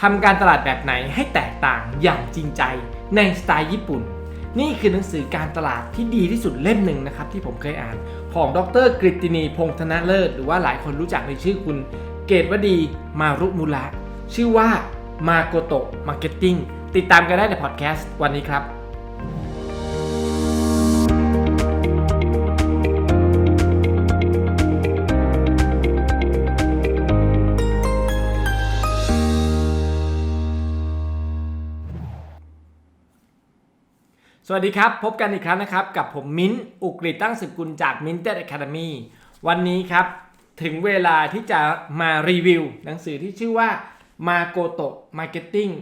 ทำการตลาดแบบไหนให้แตกต่างอย่างจริงใจในสไตล์ญี่ปุ่น นี่คือหนังสือการตลาดที่ดีที่สุดเล่มหนึ่งนะครับที่ผมเคยอ่าน ของดรกฤตินีพงษ์ธนเลิศ หรือว่าหลายคนรู้จักในชื่อคุณ เกตวดีมารุมุระชื่อว่ามาโกโตมาร์เก็ตติ้งติดตามกันได้ในพอดแคสต์วันนี้ครับ สวัสดีครับ พบกันอีกครั้งนะครับ กับผมมิ้นท์อุกฤษตั้งสืบกุลจาก Minted Academy วันนี้ครับ ถึงเวลาที่จะมารีวิว หนังสือที่ชื่อว่า Makoto Marketing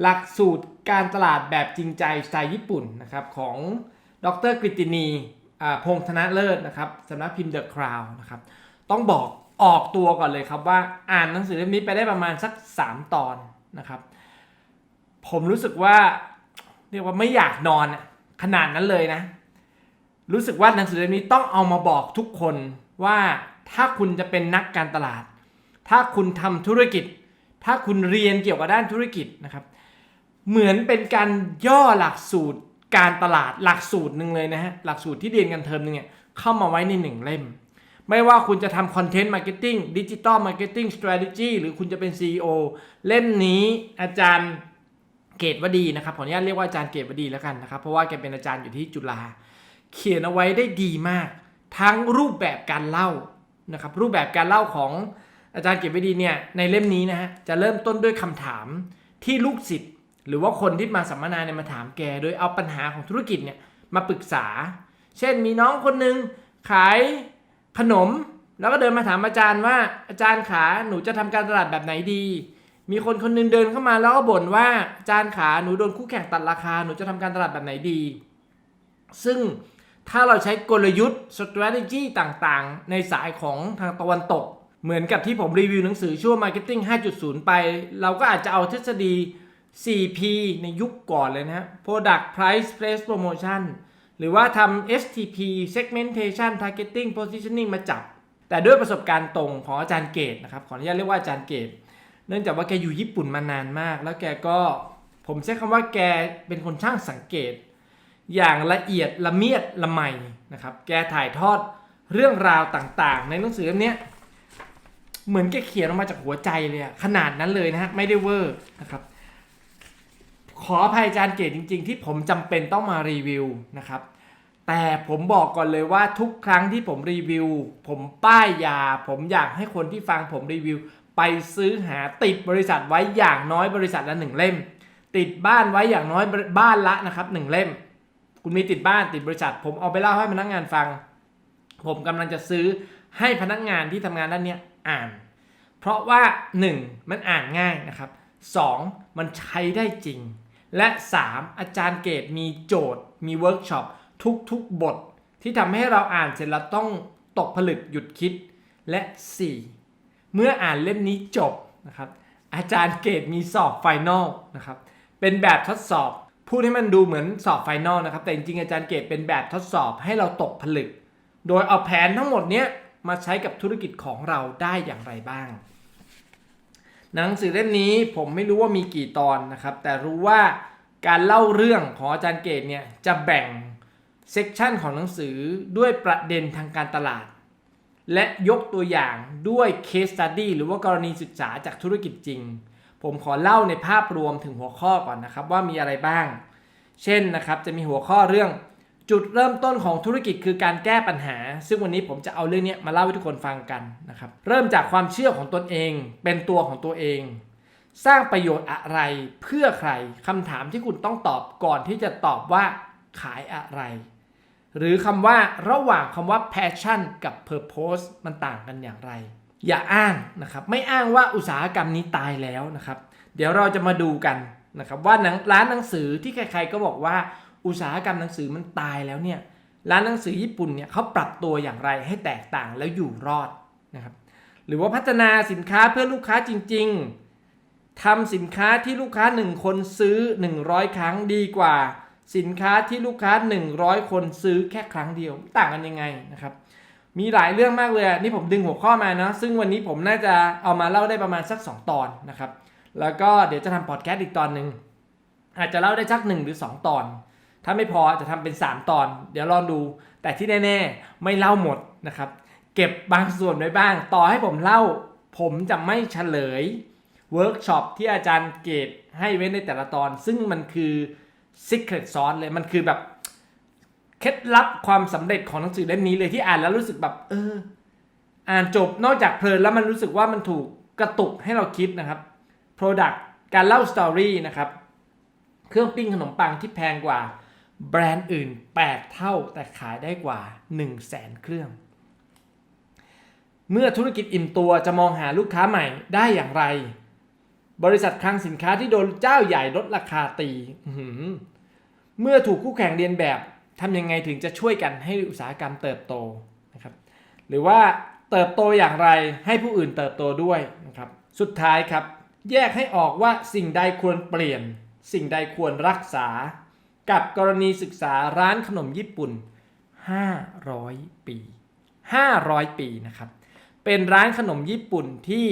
หลักสูตรการตลาดแบบจริงใจสไตล์ญี่ปุ่นนะครับ ของดรกฤตินีอ่าพงษ์ธนเลิศนะครับสำนักพิมพ์ The Crown นะครับต้องบอกออกตัวก่อนเลยครับว่าอ่านหนังสือเล่มนี้ไปได้ประมาณสัก 3 ตอนนะครับ ผมรู้สึกว่าเรียกว่าไม่อยากนอน ขนาดนั้นเลยนะ รู้สึกว่าหนังสือเล่มนี้ต้องเอามาบอกทุกคนว่าถ้าคุณจะเป็นนักการตลาด ถ้าคุณทำธุรกิจ ถ้าคุณเรียนเกี่ยวกับด้านธุรกิจนะครับ เหมือนเป็นการย่อหลักสูตรการตลาดหลักสูตรหนึ่งเลยนะฮะหลักสูตรที่เรียนกันเทอมนึงเนี่ยเข้ามาไว้ในหนึ่งเล่ม ไม่ว่าคุณจะทำคอนเทนต์มาร์เก็ตติ้งดิจิตอลมาร์เก็ตติ้งสตร a t e g y หรือคุณจะเป็น CEO เล่มนี้อาจารย์ เกตวดีนะครับขออนุญาตเรียกว่าอาจารย์เกตวดีแล้วกันนะครับ เพราะว่าแกเป็นอาจารย์อยู่ที่จุฬาเขียนเอาไว้ได้ดีมาก ทั้งรูปแบบการเล่านะครับ รูปแบบการเล่าของอาจารย์เกตวดีเนี่ยในเล่มนี้นะฮะจะเริ่มต้นด้วยคำถามที่ลูกศิษย์หรือว่าคนที่มาสัมมนาเนี่ยมาถามแก โดยเอาปัญหาของธุรกิจเนี่ยมาปรึกษา เช่นมีน้องคนหนึ่งขายขนม แล้วก็เดินมาถามอาจารย์ว่าอาจารย์ขาหนูจะทำการตลาดแบบไหนดี มีคนคนหนึงเดินเข้ามาแล้วก็บ่นว่าจารย์ขาหนูโดนคู่แข่งตัดราคาหนูจะทำการตลาดแบบไหนดี ซึ่งถ้าเราใช้กลยุทธ์ strategy ต่างๆ ในสายของทางตะวันตก เหมือนกับที่ผมรีวิวหนังสือชื่อว่า Marketing 5.0 ไป เราก็อาจจะเอาทฤษฎี 4P ในยุคก่อนเลยนะฮะ Product Price Place Promotion หรือว่าทำ STP Segmentation Targeting Positioning มาจับ แต่ด้วยประสบการณ์ตรงของอาจารย์เกตนะครับ ขออนุญาตเรียกว่าอาจารย์เกต เนื่องจากว่าแกอยู่ญี่ปุ่นมานานมาก แล้วแกก็ผมใช้คำว่าแกเป็นคนช่างสังเกต อย่างละเอียดละเมียดละไมนะครับ แกถ่ายทอดเรื่องราวต่างๆ ในหนังสือเล่มนี้เหมือนแกเขียนออกมาจากหัวใจเลยขนาดนั้นเลยนะฮะไม่ได้เวอร์นะครับ ขออภัยอาจารย์เกตจริง ๆ ที่ผมจำเป็นต้องมารีวิวนะครับ แต่ผมบอกก่อนเลยว่าทุกครั้งที่ผมรีวิว ผมป้ายยา ผมอยากให้คนที่ฟังผมรีวิว ไปซื้อหาติดบริษัทไว้อย่างน้อยบริษัทละหนึ่งเล่ม ติดบ้านไว้อย่างน้อยบ้านละนะครับหนึ่งเล่ม คุณมีติดบ้านติดบริษัท ผมเอาไปเล่าให้พนักงานฟัง ผมกำลังจะซื้อให้พนักงานที่ทำงานด้านนี้อ่าน เพราะว่า 1. มันอ่านง่ายนะครับ 2. มันใช้ได้จริง และ 3. อาจารย์เกตมีโจทย์ มีเวิร์กช็อปทุกๆบท ที่ทำให้เราอ่านเสร็จแล้วต้องตกผลึกหยุดคิดและ 4. เมื่ออ่านเล่มนี้จบนะครับอาจารย์เกตมีสอบไฟนอลนะครับเป็นแบบทดสอบพูดให้มันดูเหมือนสอบไฟนอลนะครับ แต่จริงๆอาจารย์เกตเป็นแบบทดสอบให้เราตกผลึก โดยเอาแผนทั้งหมดเนี้ยมาใช้กับธุรกิจของเราได้อย่างไรบ้าง หนังสือเล่มนี้ผมไม่รู้ว่ามีกี่ตอนนะครับ แต่รู้ว่าการเล่าเรื่องของอาจารย์เกตเนี่ยจะแบ่งเซกชันของหนังสือด้วยประเด็นทางการตลาด และยกตัวอย่างด้วย case study หรือว่ากรณีศึกษาจากธุรกิจจริง ผมขอเล่าในภาพรวมถึงหัวข้อก่อนนะครับว่ามีอะไรบ้าง เช่นนะครับจะมีหัวข้อเรื่องจุดเริ่มต้นของธุรกิจคือการแก้ปัญหา ซึ่งวันนี้ผมจะเอาเรื่องนี้มาเล่าให้ทุกคนฟังกันนะครับ เริ่มจากความเชื่อของตนเอง เป็นตัวของตัวเอง สร้างประโยชน์อะไรเพื่อใครคำถามที่คุณต้องตอบก่อนที่จะตอบว่าขายอะไร หรือคำว่าระหว่างคำว่า passion กับ purpose มันต่างกันอย่างไร อย่าอ้างนะครับ ไม่อ้างว่าอุตสาหกรรมนี้ตายแล้วนะครับ เดี๋ยวเราจะมาดูกันนะครับว่าหนังร้านหนังสือที่ใครๆก็บอกว่าอุตสาหกรรมหนังสือมันตายแล้วเนี่ยร้านหนังสือญี่ปุ่นเนี่ยเขาปรับตัวอย่างไรให้แตกต่างแล้วอยู่รอดนะครับหรือว่าพัฒนาสินค้าเพื่อลูกค้าจริง ๆทำสินค้าที่ลูกค้า 1 คนซื้อ 100 ครั้งดีกว่า สินค้าที่ลูกค้า 100 คนซื้อแค่ครั้งเดียวต่างกันยังไงนะครับ มีหลายเรื่องมากเลยนี่ผมดึงหัวข้อมานะซึ่งวันนี้ผมน่าจะเอามาเล่าได้ประมาณสัก 2 ตอนนะครับ แล้วก็เดี๋ยวจะทำพอดแคสต์อีกตอนหนึ่งอาจจะเล่าได้สักหนึ่งหรือ 2 ตอน ถ้าไม่พอจะทำเป็น 3 ตอน เดี๋ยวลองดู แต่ที่แน่ๆไม่เล่าหมดนะครับ เก็บบางส่วนไว้บ้าง ต่อให้ผมเล่า ผมจะไม่เฉลยเวิร์กช็อปที่อาจารย์เกตให้ไว้ในแต่ละตอน ซึ่งมันคือ Secret Sauce เลยมันคือแบบเคล็ดลับความสำเร็จของหนังสือเล่มนี้เลยที่อ่านแล้วรู้สึกแบบ เออ อ่านจบนอกจากเพลินแล้วมันรู้สึกว่ามันถูกกระตุกให้เราคิดนะครับ Product การเล่าสตอรี่นะครับ เครื่องปิ้งขนมปังที่แพงกว่า แบรนด์อื่น 8 เท่าแต่ขายได้กว่า 1 0 0 0 0แสนเครื่อง เมื่อธุรกิจอิ่มตัวจะมองหาลูกค้าใหม่ได้อย่างไร บริษัทคลังสินค้าที่โดนเจ้าใหญ่ลดราคาตีอื้อหือเมื่อถูกคู่แข่งเรียนแบบทำยังไงถึงจะช่วยกันให้อุตสาหกรรมเติบโตนะครับ หรือว่าเติบโตอย่างไรให้ผู้อื่นเติบโตด้วยนะครับ สุดท้ายครับ แยกให้ออกว่าสิ่งใดควรเปลี่ยน สิ่งใดควรรักษา กับกรณีศึกษาร้านขนมญี่ปุ่น 500 ปี 500 ปีนะครับ เป็นร้านขนมญี่ปุ่นที่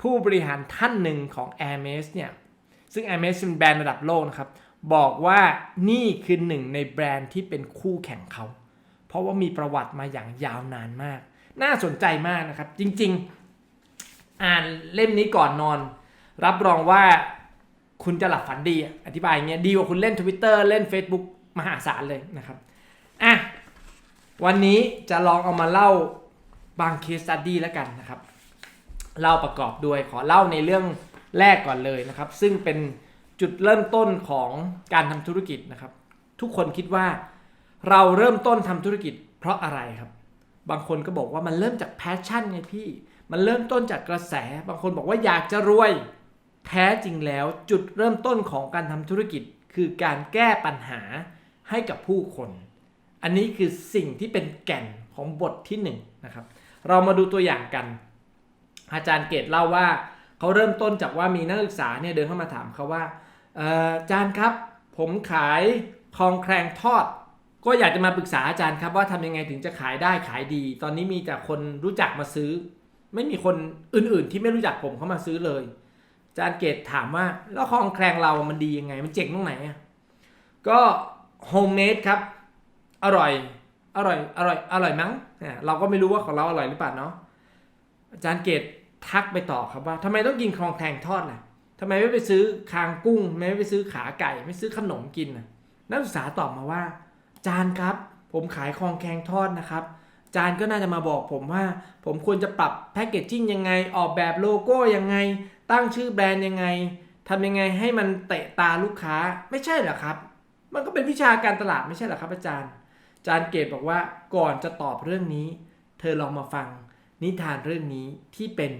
ผู้บริหารท่านหนึ่งของ a i r m e s เนี่ย ซึ่ง a i r m e s เป็นแบรนด์ระดับโลกนะครับ บอกว่านี่คือหนึ่งในแบรนด์ที่เป็นคู่แข่งเขา เพราะว่ามีประวัติมาอย่างยาวนานมาก น่าสนใจมากนะครับ จริงๆ อ่านเล่มนี้ก่อนนอน รับรองว่าคุณจะหลับฝันดี อธิบายอย่างเงี้ยดีกว่าคุณเล่น Twitter เล่น Facebook มหาศาลเลยนะครับอะวันนี้จะลองเอามาเล่าบางเคสตัดดี้แล้วกันนะครับ เล่าประกอบด้วยขอเล่าในเรื่องแรกก่อนเลยนะครับ ซึ่งเป็นจุดเริ่มต้นของการทำธุรกิจนะครับ ทุกคนคิดว่าเราเริ่มต้นทำธุรกิจเพราะอะไรครับ บางคนก็บอกว่ามันเริ่มจากแพชชั่นไงพี่ มันเริ่มต้นจากกระแส บางคนบอกว่าอยากจะรวย แท้จริงแล้วจุดเริ่มต้นของการทำธุรกิจ คือการแก้ปัญหาให้กับผู้คน อันนี้คือสิ่งที่เป็นแก่นของบทที่1นงนะครับ เรามาดูตัวอย่างกัน อาจารย์เกตเล่าว่าเขาเริ่มต้นจากว่ามีนักศึกษาเนี่ยเดินเข้ามาถามเขาว่าอาจารย์ครับ ผมขายคลองแครงทอด ก็อยากจะมาปรึกษาอาจารย์ครับว่าทำยังไงถึงจะขายได้ขายดี ตอนนี้มีแต่คนรู้จักมาซื้อ ไม่มีคนอื่นๆ ที่ไม่รู้จักผมเข้ามาซื้อเลยอาจารย์เกตถามว่าแล้วคลองแครงเรามันดียังไง มันเจ๋งตรงไหนอะก็โฮมเมดครับ อร่อย อร่อย อร่อย อร่อยมั้งอ่าเราก็ไม่รู้ว่าของเราอร่อยหรือเปล่าเนาะ อาจารย์เกต ทักไปต่อครับว่าทำไมต้องกินคลองแครงทอดล่ะทำไมไม่ไปซื้อคางกุ้งไม่ไปซื้อขาไก่ไม่ซื้อขนมกินน่ะนักศึกษาตอบมาว่า จารย์ครับผมขายคลองแคงทอดนะครับ จารย์ก็น่าจะมาบอกผมว่า ผมควรจะปรับแพคเกจจิ้งยังไง ออกแบบโลโก้ยังไง ตั้งชื่อแบรนด์ยังไงทำยังไงให้มันเตะตาลูกค้าไม่ใช่เหรอครับ มันก็เป็นวิชาการตลาดไม่ใช่เหรอครับอาจารย์ อาจารย์เกตบอกว่าก่อนจะตอบเรื่องนี้ เธอลองมาฟัง นิทานเรื่องนี้ที่เป็น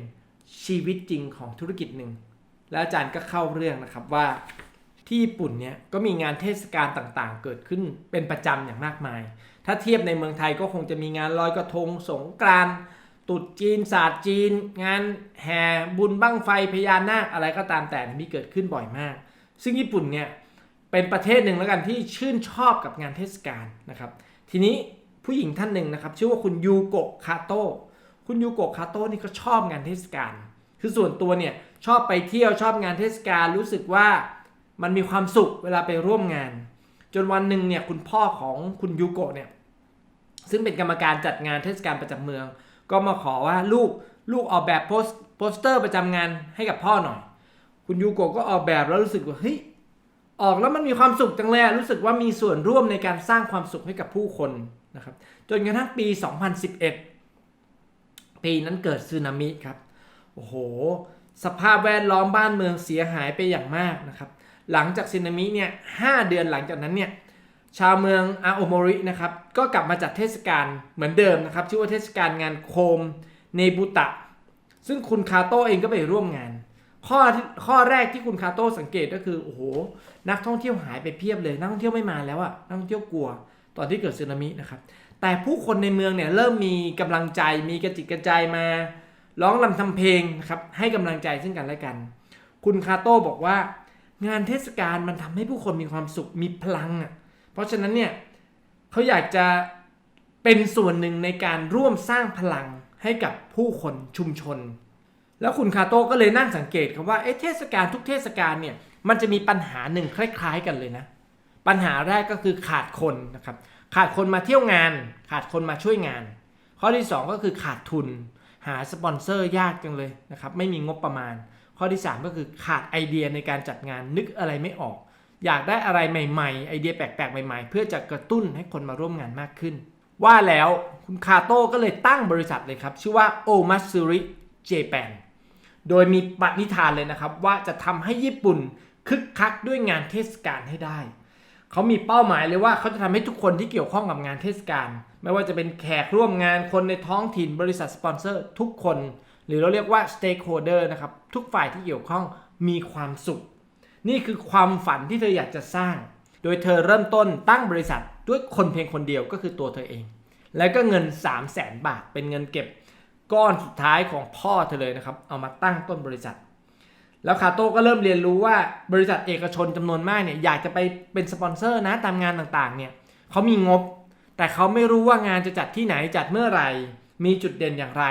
ชีวิตจริงของธุรกิจหนึ่ง แล้วอาจารย์ก็เข้าเรื่องนะครับว่าที่ญี่ปุ่นเนี่ยก็มีงานเทศกาลต่างๆ เกิดขึ้นเป็นประจำอย่างมากมาย ถ้าเทียบในเมืองไทยก็คงจะมีงานลอยกระทงสงกรานต์ตรุษจีนศาสตร์จีน งานแห่บุญบั้งไฟพญานาคอะไรก็ตามแต่มีเกิดขึ้นบ่อยมาก ซึ่งญี่ปุ่นเนี่ยเป็นประเทศหนึ่งแล้วกันที่ชื่นชอบกับงานเทศกาลนะครับ ทีนี้ผู้หญิงท่านหนึ่งนะครับ ชื่อว่าคุณยูโกะคาโตะ คุณยูโกะคาโต้นี่ก็ชอบงานเทศกาล คือส่วนตัวเนี่ยชอบไปเที่ยวชอบงานเทศกาลรู้สึกว่ามันมีความสุขเวลาไปร่วมงาน จนวันหนึ่งเนี่ยคุณพ่อของคุณยูโกะเนี่ยซึ่งเป็นกรรมการจัดงานเทศกาลประจำเมือง ก็มาขอว่าลูกลูกออกแบบโปสโปสเตอร์ประจำงานให้กับพ่อหน่อย คุณยูโกะก็ออกแบบแล้วรู้สึกว่าเฮ้ยออกแล้วมันมีความสุขจังเลยรู้สึกว่ามีส่วนร่วมในการสร้างความสุขให้กับผู้คนนะครับจนกระทั่งปี 2011 ปีนั้นเกิดสึนามิครับ โอ้โห สภาพแวดล้อมบ้านเมืองเสียหายไปอย่างมากนะครับ หลังจากสึนามิเนี่ยหเดือนหลังจากนั้นเนี่ย ชาวเมืองอาโอโมรินะครับ ก็กลับมาจัดเทศกาลเหมือนเดิมนะครับ ชื่อว่าเทศกาลงานโคมเนบุตะ ซึ่งคุณคาโต้เองก็ไปร่วมงาน ข้อข้อแรกที่คุณคาโต้สังเกตก็คือ โอ้โห นักท่องเที่ยวหายไปเพียบเลย นักท่องเที่ยวไม่มาแล้วอะนักท่องเที่ยวกลัว ตอนที่เกิดสึนามินะครับ แต่ผู้คนในเมืองเนี่ยเริ่มมีกำลังใจมีกระจิตกระใจมาร้องรำทำเพลงนะครับให้กำลังใจซึ่งกันและกัน คุณคาโต้บอกว่างานเทศกาลมันทำให้ผู้คนมีความสุขมีพลังอะเพราะฉะนั้นเนี่ยเขาอยากจะเป็นส่วนหนึ่งในการร่วมสร้างพลังให้กับผู้คนชุมชน แล้วคุณคาโต้ก็เลยนั่งสังเกตครับว่าเอ๊ะเทศกาลทุกเทศกาลเนี่ยมันจะมีปัญหาหนึ่งคล้าย ๆ กันเลยนะ ปัญหาแรกก็คือขาดคนนะครับขาดคนมาเที่ยวงาน ขาดคนมาช่วยงาน ข้อที่ 2 ก็คือขาดทุน หาสปอนเซอร์ยากจังเลยนะครับไม่มีงบประมาณ ข้อที่ 3 ก็คือขาดไอเดียในการจัดงานนึกอะไรไม่ออก อยากได้อะไรใหม่ๆ ไอเดียแปลกๆ ใหม่ๆ เพื่อจะกระตุ้นให้คนมาร่วมงานมากขึ้น ว่าแล้วคุณคาโต้ก็เลยตั้งบริษัทเลยครับ ชื่อว่า o m a s u r i Japan โดยมีปณิธานเลยนะครับว่าจะทำให้ญี่ปุ่นคึกคักด้วยงานเทศกาลให้ได้ เขามีเป้าหมายเลยว่าเขาจะทำให้ทุกคนที่เกี่ยวข้องกับงานเทศกาลไม่ว่าจะเป็นแขกร่วมงานคนในท้องถิ่นบริษัทสปอนเซอร์ทุกคน หรือเราเรียกว่า stakeholder นะครับ ทุกฝ่ายที่เกี่ยวข้องมีความสุข นี่คือความฝันที่เธออยากจะสร้าง โดยเธอเริ่มต้นตั้งบริษัทด้วยคนเพียงคนเดียวก็คือตัวเธอเอง แล้วก็เงิน 3 0 0แสนบาท เป็นเงินเก็บก้อนสุดท้ายของพ่อเธอเลยนะครับ เอามาตั้งต้นบริษัท แล้วคาโต้ก็เริ่มเรียนรู้ว่าบริษัทเอกชนจำนวนมากเนี่ยอยากจะไปเป็นสปอนเซอร์นะตามงานต่างๆเนี่ยเขามีงบ แต่เขาไม่รู้ว่างานจะจัดที่ไหนจัดเมื่อไหร่ มีจุดเด่นอย่างไร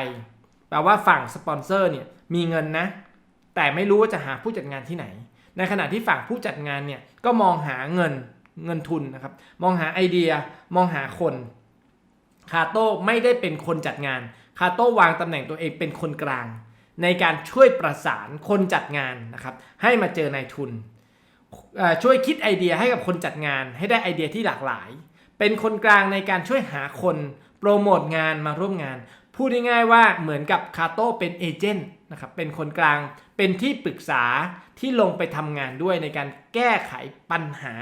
แปลว่าฝั่งสปอนเซอร์เนี่ยมีเงินนะ แต่ไม่รู้ว่าจะหาผู้จัดงานที่ไหน ในขณะที่ฝั่งผู้จัดงานเนี่ยก็มองหาเงินเงินทุนนะครับ มองหาไอเดียมองหาคนคาโต้ไม่ได้เป็นคนจัดงานคาโต้วางตำแหน่งตัวเองเป็นคนกลาง ในการช่วยประสานคนจัดงานนะครับให้มาเจอนายทุน ช่วยคิดไอเดียให้กับคนจัดงาน ให้ได้ไอเดียที่หลากหลาย เป็นคนกลางในการช่วยหาคนโปรโมทงานมาร่วมงาน พูดง่ายๆว่าเหมือนกับคาโต้เป็นเอเจนต์นะครับเป็นคนกลางเป็นที่ปรึกษาที่ลงไปทำงานด้วยในการแก้ไขปัญหา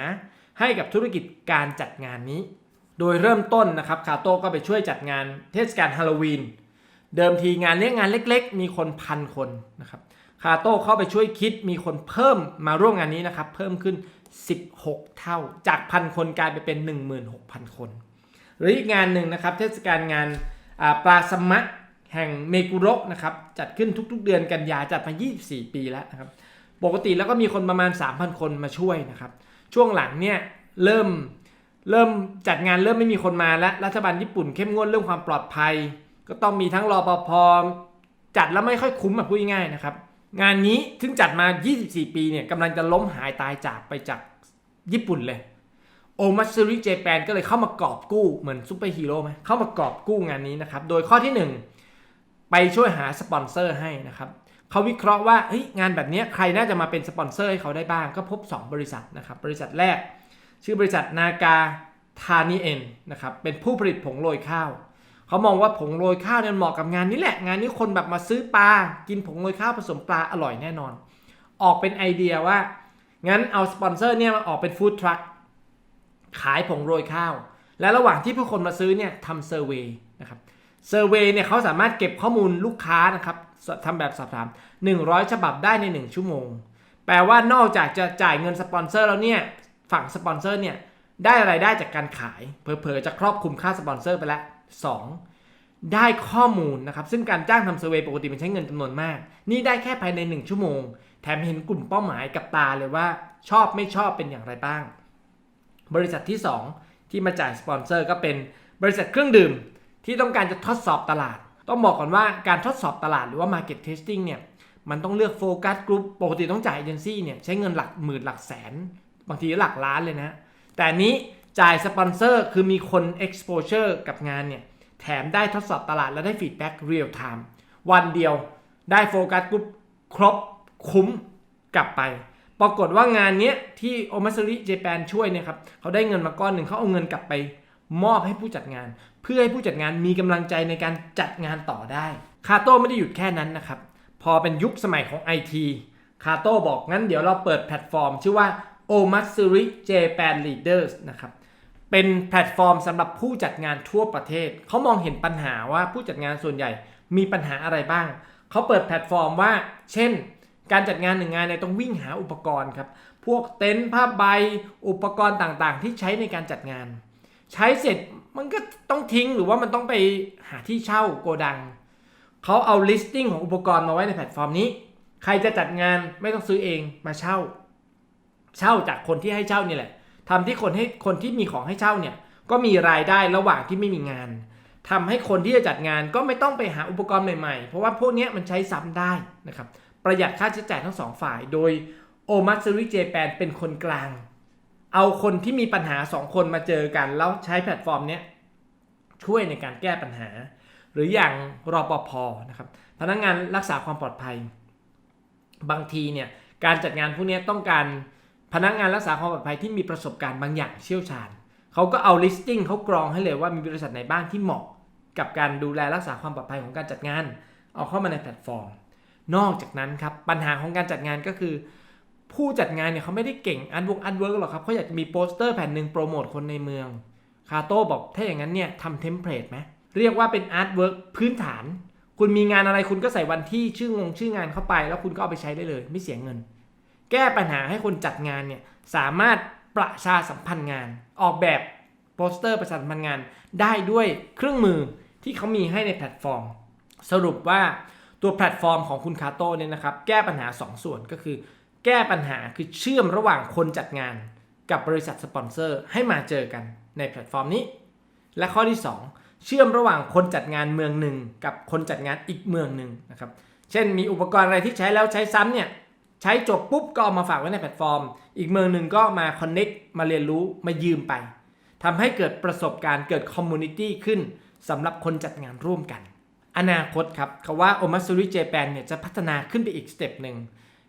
ให้กับธุรกิจการจัดงานนี้ โดยเริ่มต้นนะครับคาโต้ก็ไปช่วยจัดงานเทศกาลฮาโลวีน เดิมทีงานเลี้ยงงานเล็ก ๆ มีคนพันคนนะครับคาโต้เข้าไปช่วยคิดมีคนเพิ่มมาร่วมงานนี้นะครับ เพิ่มขึ้น 16 เท่า จากพันคนกลายไปเป็น 16,000 คน หรืออีกงานหนึ่งนะครับ เทศกาลงานปลาสมะแห่งเมกุโรนะครับ จัดขึ้นทุกๆเดือนกันยาจัดมา 24 ปีแล้วนะครับ ปกติแล้วก็มีคนประมาณ 3,000 คนมาช่วยนะครับ ช่วงหลังเนี่ยเริ่มเริ่มจัดงานเริ่มไม่มีคนมาแล้วรัฐบาลญี่ปุ่นเข้มงวดเรื่องความปลอดภัย ก็ต้องมีทั้งรอปภจัดแล้วไม่ค่อยคุ้มแบบพูดง่ายๆนะครับ งานนี้ถึงจัดมา 24 ปีเนี่ยกำลังจะล้มหายตายจากไปจากญี่ปุ่นเลยโอมัตสึริเจแปนก็เลยเข้ามากอบกู้เหมือนซูเปอร์ฮีโร่ไหมเข้ามากอบกู้งานนี้นะครับ โดยข้อที่ 1 ไปช่วยหาสปอนเซอร์ให้นะครับเขาวิเคราะห์ว่าเฮ้ยงานแบบนี้ใครน่าจะมาเป็นสปอนเซอร์ให้เขาได้บ้างก็พบ 2 บริษัทนะครับ บริษัทแรก ชื่อบริษัทนากาทานิเอ็นนะครับเป็นผู้ผลิตผงโรยข้าว เขามองว่าผงโรยข้าวเนี่ยเหมาะกับงานนี้แหละ งานนี้คนแบบมาซื้อปลา กินผงโรยข้าวผสมปลาอร่อยแน่นอน ออกเป็นไอเดียว่า งั้นเอาสปอนเซอร์เนี่ยมาออกเป็นฟู้ดทรัคขายผงโรยข้าว และระหว่างที่ผู้คนมาซื้อเนี่ยทำเซอร์เวย์นะครับเซอร์เวย์เนี่ยเขาสามารถเก็บข้อมูลลูกค้านะครับทำแบบสอบถาม 100 ฉบับได้ใน 1 ชั่วโมง แปลว่านอกจากจะจ่ายเงินสปอนเซอร์แล้วเนี่ยฝั่งสปอนเซอร์เนี่ยได้อะไรายได้จากการขายเผลอๆจะครอบคลุมค่าสปอนเซอร์ไปแล้ว 2. ได้ข้อมูลนะครับ ซึ่งการจ้างทำเซอร์เวยปกติมันใช้เงินจำนวนมาก นี่ได้แค่ภายใน 1 ชั่วโมง แถมเห็นกลุ่มเป้าหมายกับตาเลยว่า ชอบไม่ชอบเป็นอย่างไรบ้าง บริษัทที่ 2 ที่มาจ่ายสปอนเซอร์ก็เป็นบริษัทเครื่องดื่มที่ต้องการจะทดสอบตลาด ต้องบอกก่อนว่าการทดสอบตลาดหรือว่า Market Testing เนี่ยมันต้องเลือกโฟกัสกลุ่มปกติต้องจ่ายเอเจนซี่เนี่ยใช้เงินหลักหมื่นหลักแสน บางทีหลักล้านเลยนะ แต่นี้ จ่ายสปอนเซอร์คือมีคน exposure กับงานเนี่ย แถมได้ทดสอบตลาดและได้ฟีดแบ็กเรียลไทม์วันเดียวได้โฟกัสกลุ่มครบคุ้มกลับไป ปรากฏว่างานเนี้ยที่โอมาซ r ริเจแปนช่วยเนี่ยครับเขาได้เงินมาก้อนหนึ่งเขาเอาเงินกลับไปมอบให้ผู้จัดงาน เพื่อให้ผู้จัดงานมีกำลังใจในการจัดงานต่อได้ คาโต้ไม่ได้หยุดแค่นั้นนะครับ พอเป็นยุคสมัยของ IT คาโต้บอกงั้นเดี๋ยวเราเปิดแพลตฟอร์ม ชื่อว่า o m a t s u r i Japan Leaders นะครับ เป็นแพลตฟอร์มสำหรับผู้จัดงานทั่วประเทศ เขามองเห็นปัญหาว่าผู้จัดงานส่วนใหญ่มีปัญหาอะไรบ้าง เขาเปิดแพลตฟอร์มว่า เช่น การจัดงานหนึ่งงานเนี่ยต้องวิ่งหาอุปกรณ์ครับ พวกเต็นท์ผ้าใบ อุปกรณ์ต่างๆ ที่ใช้ในการจัดงาน ใช้เสร็จมันก็ต้องทิ้งหรือว่ามันต้องไปหาที่เช่าโกดัง เขาเอา listing ของอุปกรณ์มาไว้ในแพลตฟอร์มนี้ ใครจะจัดงานไม่ต้องซื้อเองมาเช่า เช่าจากคนที่ให้เช่านี่แหละ ทำที่คนให้คนที่มีของให้เช่าเนี่ยก็มีรายได้ระหว่างที่ไม่มีงานทำให้คนที่จะจัดงานก็ไม่ต้องไปหาอุปกรณ์ใหม่ๆ เพราะว่าพวกนี้มันใช้ซ้ำได้นะครับประหยัดค่าใช้จ่ายทั้งสองฝ่าย โดยโอมัตสึริเจแปนเป็นคนกลาง เอาคนที่มีปัญหา 2 คนมาเจอกัน แล้วใช้แพลตฟอร์มเนี้ยช่วยในการแก้ปัญหา หรืออย่างรอปภนะครับพนักงานรักษาความปลอดภัย บางทีเนี่ยการจัดงานพวกนี้ต้องการ พนักงานรักษาความปลอดภัยที่มีประสบการณ์บางอย่างเชี่ยวชาญเขาก็เอา listing เขากรองให้เลยว่ามีบริษัทไหนบ้างที่เหมาะ กับการดูแลรักษาความปลอดภัยของการจัดงาน เอาเข้ามาในแพลตฟอร์ม นอกจากนั้นครับปัญหาของการจัดงานก็คือ ผู้จัดงานเนี่ยเขาไม่ได้เก่งอันวงอันเวิร์กหรอกครับเขาอยากจะมีโปสเตอร์แผ่นหนึ่งโปรโมทคนในเมืองคาโต้บอกถ้าอย่างนั้นเนี่ยทำเทมเพลตไหมเรียกว่าเป็นอาร์ตเวิร์กพื้นฐาน คุณมีงานอะไรคุณก็ใส่วันที่ชื่องงชื่องานเข้าไป แล้วคุณก็เอาไปใช้ได้เลย ไม่เสียเงิน แก้ปัญหาให้คนจัดงานเนี่ยสามารถประชาสัมพันธ์งาน ออกแบบโปสเตอร์ประชาสัมพันธ์งาน ได้ด้วยเครื่องมือที่เขามีให้ในแพลตฟอร์ม สรุปว่าตัวแพลตฟอร์มของคุณคาโต้เนี่ยนะครับแก้ปัญหา2ส่วนก็คือ แก้ปัญหาคือเชื่อมระหว่างคนจัดงาน กับบริษัทสปอนเซอร์ให้มาเจอกันในแพลตฟอร์มนี้ และข้อที่ 2 เชื่อมระหว่างคนจัดงานเมืองหนึ่งกับคนจัดงานอีกเมืองหนึ่งนะครับเช่นมีอุปกรณ์อะไรที่ใช้แล้วใช้ซ้ำเนี่ย ใช้จบปุ๊บก็เอามาฝากไว้ในแพลตฟอร์ม อีกเมืองหนึ่งก็มาคอนเน็กมาเรียนรู้มายืมไปทำให้เกิดประสบการณ์เกิดคอมมูนิตี้ขึ้นสำหรับคนจัดงานร่วมกัน อนาคตครับเขาว่าโอมาซูริเจแปนเนี่ยจะพัฒนาขึ้นไปอีกสเต็ปหนึ่ง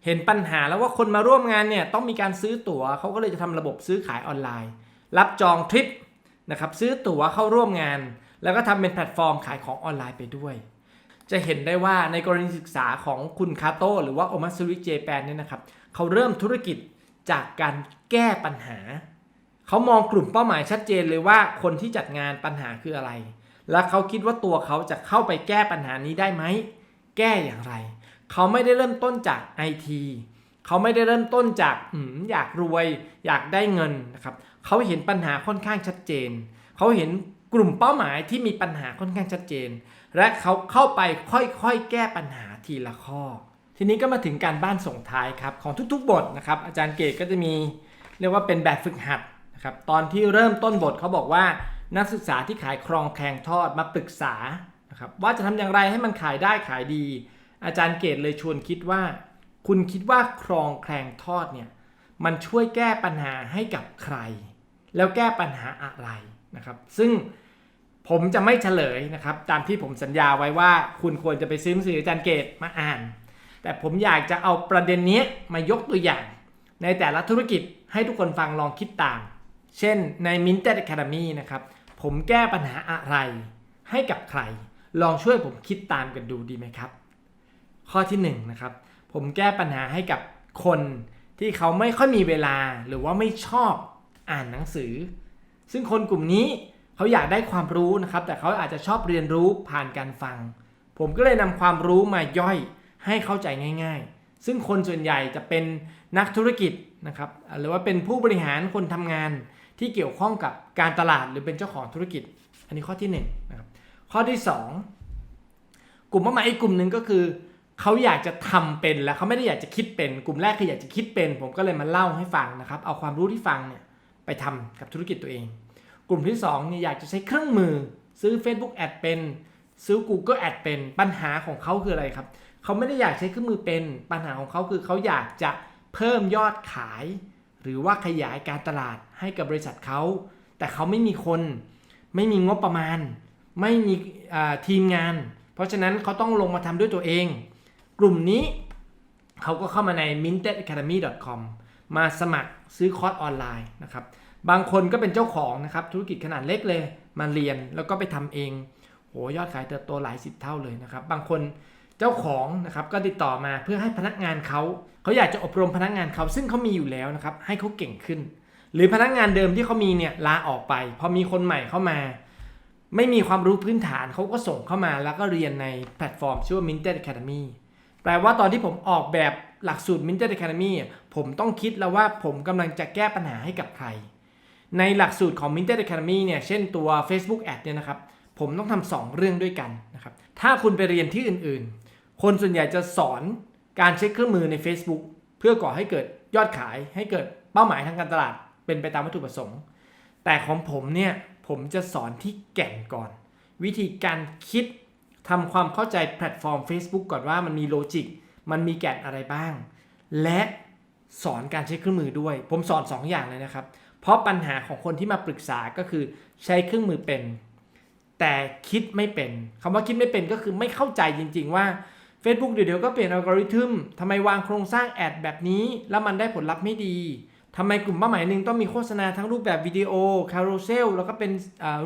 เห็นปัญหาแล้วว่าคนมาร่วมงานเนี่ยต้องมีการซื้อตั๋วเขาก็เลยจะทำระบบซื้อขายออนไลน์ รับจองทริปนะครับซื้อตั๋วเข้าร่วมงาน แล้วก็ทำเป็นแพลตฟอร์มขายของออนไลน์ไปด้วย จะเห็นได้ว่าในกรณีศึกษาของคุณคาโต้หรือว่าโอมาซูริเจแปนเนี่ยนะครับเขาเริ่มธุรกิจจากการแก้ปัญหา เขามองกลุ่มเป้าหมายชัดเจนเลยว่าคนที่จัดงานปัญหาคืออะไร และเขาคิดว่าตัวเขาจะเข้าไปแก้ปัญหานี้ได้ไหม แก้อย่างไร เขาไม่ได้เริ่มต้นจากไอทีเขาไม่ได้เริ่มต้นจากออยากรวย อยากได้เงินนะครับ เขาเห็นปัญหาค่อนข้างชัดเจน เขาเห็น กลุ่มเป้าหมายที่มีปัญหาค่อนข้างชัดเจน และเขาเข้าไปค่อยๆ แก้ปัญหาทีละข้อ ทีนี้ก็มาถึงการบ้านส่งท้ายครับของทุกๆ บทนะครับอาจารย์เกตก็จะมีเรียกว่าเป็นแบบฝึกหัดนะครับตอนที่เริ่มต้นบทเขาบอกว่านักศึกษาที่ขายครองแคลงทอดมาปรึกษานะครับว่าจะทำอย่างไรให้มันขายได้ขายดี อาจารย์เกตเลยชวนคิดว่า คุณคิดว่าครองแคลงทอดเนี่ยมันช่วยแก้ปัญหาให้กับใคร แล้วแก้ปัญหาอะไรนะครับซึ่ง ผมจะไม่เฉลยนะครับ ตามที่ผมสัญญาไว้ว่าคุณควรจะไปซื้อหนังสืออาจารย์เกตมาอ่าน แต่ผมอยากจะเอาประเด็นนี้มายกตัวอย่าง ในแต่ละธุรกิจให้ทุกคนฟังลองคิดตาม เช่นใน Minted Academy นะครับ ผมแก้ปัญหาอะไร ให้กับใคร ลองช่วยผมคิดตามกันดูดีไหมครับ ข้อที่1นงนะครับ ผมแก้ปัญหาให้กับคนที่เขาไม่ค่อยมีเวลาหรือว่าไม่ชอบอ่านหนังสือ ซึ่งคนกลุ่มนี้ เขาอยากได้ความรู้นะครับ แต่เขาอาจจะชอบเรียนรู้ผ่านการฟัง ผมก็เลยนำความรู้มาย่อยให้เข้าใจง่าย ๆ ซึ่งคนส่วนใหญ่จะเป็นนักธุรกิจนะครับหรือว่าเป็นผู้บริหารคนทำงานที่เกี่ยวข้องกับการตลาดหรือเป็นเจ้าของธุรกิจ อันนี้ข้อที่1นงนะครับข้อที่ 2 กลุ่มเป้าหมายอีกกลุ่มหนึ่งก็คือเขาอยากจะทำเป็นแล้วเขาไม่ได้อยากจะคิดเป็น กลุ่มแรกคืออยากจะคิดเป็น ผมก็เลยมาเล่าให้ฟังนะครับ เอาความรู้ที่ฟังเนี่ยไปทำกับธุรกิจตัวเอง กลุ่มที่2เนี่ยอยากจะใช้เครื่องมือ ซื้อ Facebook Ad เป็น ซื้อ Google Ad เป็นปัญหาของเขาคืออะไรครับ เขาไม่ได้อยากใช้เครื่องมือเป็นปัญหาของเขาคือเขาอยากจะเพิ่มยอดขาย หรือว่าขยายการตลาดให้กับบริษัทเขา แต่เขาไม่มีคน ไม่มีงบประมาณ ไม่มีทีมงาน เพราะฉะนั้นเขาต้องลงมาทำด้วยตัวเอง กลุ่มนี้เขาก็เข้ามาใน mintedacademy.com มาสมัครซื้อคอร์สออนไลน์นะครับ บางคนก็เป็นเจ้าของนะครับธุรกิจขนาดเล็กเลยมาเรียนแล้วก็ไปทำเองโหยอดขายเติบโตหลายสิบเท่าเลยนะครับ บางคนเจ้าของนะครับก็ติดต่อมาเพื่อให้พนักงานเขาเขาอยากจะอบรมพนักงานเขาซึ่งเขามีอยู่แล้วนะครับให้เขาเก่งขึ้น หรือพนักงานเดิมที่เขามีเนี่ยลาออกไป พอมีคนใหม่เข้ามา ไม่มีความรู้พื้นฐานเขาก็ส่งเข้ามาแล้วก็เรียนในแพลตฟอร์มชื่อว่า Minted Academy แปลว่าตอนที่ผมออกแบบหลักสูตร Minted Academy ผมต้องคิดแล้วว่าผมกำลังจะแก้ปัญหาให้กับใคร ในหลักสูตรของ Minted Academy เนี่ย เช่นตัว Facebook Ad เนี่ยนะครับ ผมต้องทำสองเรื่องด้วยกันนะครับ ถ้าคุณไปเรียนที่อื่นๆ คนส่วนใหญ่จะสอนการใช้เครื่องมือใน Facebook เพื่อก่อให้เกิดยอดขาย ให้เกิดเป้าหมายทางการตลาด เป็นไปตามวัตถุประสงค์ แต่ของผมเนี่ย ผมจะสอนที่แก่นก่อน วิธีการคิดทำความเข้าใจแพลตฟอร์ม Facebook ก่อนว่ามันมีโลจิก มันมีแก่นอะไรบ้าง และสอนการใช้เครื่องมือด้วย ผมสอน 2 อย่างเลยนะครับ เพราะปัญหาของคนที่มาปรึกษาก็คือใช้เครื่องมือเป็น แต่คิดไม่เป็นคำว่าคิดไม่เป็นก็คือไม่เข้าใจจริง ๆ ว่า Facebook เดี๋ยวๆก็เปลี่ยนอัลกอริทึมทำไมวางโครงสร้างแอดแบบนี้ แล้วมันได้ผลลัพธ์ไม่ดีทำไมกลุ่มเป้าหมายหนึ่งต้องมีโฆษณาทั้งรูปแบบวิดีโอคาร์โรเซลแล้วก็เป็น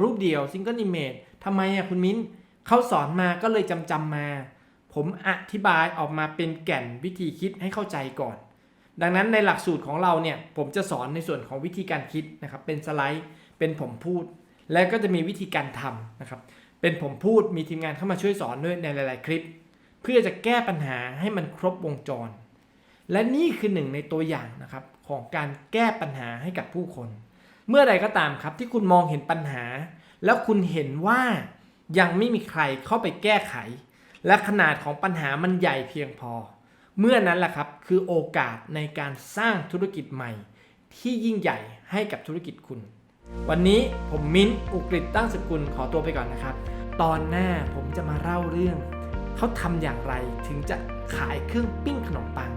รูปเดี่ยวซิงเกิลอิมเมจทำไมอะคุณมิ้นเขาสอนมาก็เลยจำจำมา ผมอธิบายออกมาเป็นแก่นวิธีคิดให้เข้าใจก่อน ดังนั้นในหลักสูตรของเราเนี่ยผมจะสอนในส่วนของวิธีการคิดนะครับ เป็นสไลด์ เป็นผมพูด และก็จะมีวิธีการทำนะครับ เป็นผมพูดมีทีมงานเข้ามาช่วยสอนด้วยในหลาย ๆ คลิป เพื่อจะแก้ปัญหาให้มันครบวงจร และนี่คือหนึ่งในตัวอย่างนะครับของการแก้ปัญหาให้กับผู้คน เมื่อใดก็ตามครับที่คุณมองเห็นปัญหา แล้วคุณเห็นว่ายังไม่มีใครเข้าไปแก้ไข และขนาดของปัญหามันใหญ่เพียงพอ เมื่อนั้นแหละครับคือโอกาสในการสร้างธุรกิจใหม่ ที่ยิ่งใหญ่ให้กับธุรกิจคุณ วันนี้ผมมิ้นท์อุกฤษตั้งสกุลขอตัวไปก่อนนะครับ ตอนหน้าผมจะมาเล่าเรื่อง เขาทำอย่างไรถึงจะขายเครื่องปิ้งขนมปัง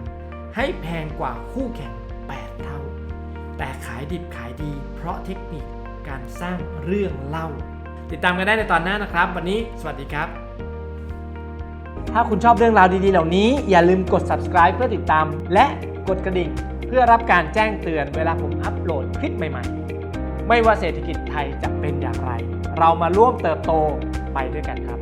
ให้แพงกว่าคู่แข่ง 8 เท่า แต่ขายดิบขายดีเพราะเทคนิคการสร้างเรื่องเล่า ติดตามกันได้ในตอนหน้านะครับ วันนี้สวัสดีครับ ถ้าคุณชอบเรื่องราวดีๆ เหล่านี้ อย่าลืมกด subscribe เพื่อติดตาม และกดกระดิ่ง เพื่อรับการแจ้งเตือนเวลาผมอัปโหลดคลิปใหม่ๆ ไม่ว่าเศรษฐกิจไทยจะเป็นอย่างไร เรามาร่วมเติบโตไปด้วยกันครับ